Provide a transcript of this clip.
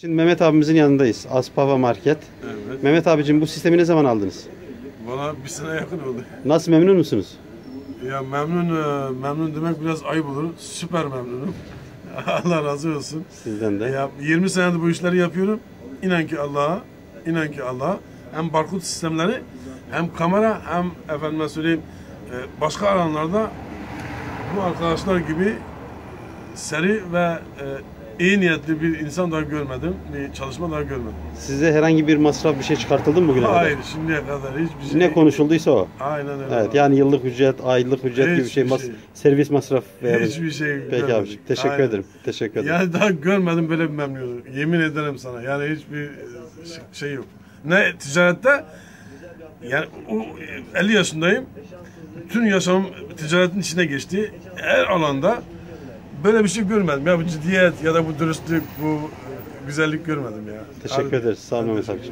Şimdi Mehmet abimizin yanındayız. Aspava Market. Evet. Mehmet abicim bu sistemi ne zaman aldınız? Valla bir sene yakın oldu. Nasıl memnun musunuz? Ya memnun e, memnun demek biraz ayıp olur. Süper memnunum. Allah razı olsun. Sizden de. Ya 20 senedir bu işleri yapıyorum. İnan ki Allah'a, inan ki Allah'a hem barkod sistemleri hem kamera hem efendime söyleyeyim e, başka alanlarda bu arkadaşlar gibi seri ve e, iyi niyetli bir insan daha görmedim. Bir çalışma daha görmedim. Size herhangi bir masraf bir şey çıkartıldı mı bugüne kadar? Hayır şimdiye kadar hiçbir şey. Ne konuşulduysa o. Aynen öyle. Evet yani yıllık ücret, aylık ücret gibi bir şey, Hiçbir mas- şey. servis masraf veya Hiçbir şey Peki görmedik. abicim teşekkür Aynen. ederim. Teşekkür ederim. Yani daha görmedim böyle bir memnuniyet. Yemin ederim sana. Yani hiçbir e, şey- şey yok. Ne ticarette yani o 50 yaşındayım. Bütün yaşamım ticaretin içine geçti. Her alanda böyle bir şey görmedim. Ya bu ciddiyet ya da bu dürüstlük, bu güzellik görmedim ya. Teşekkür Harbi. ederiz. Sağ olun Mehmet.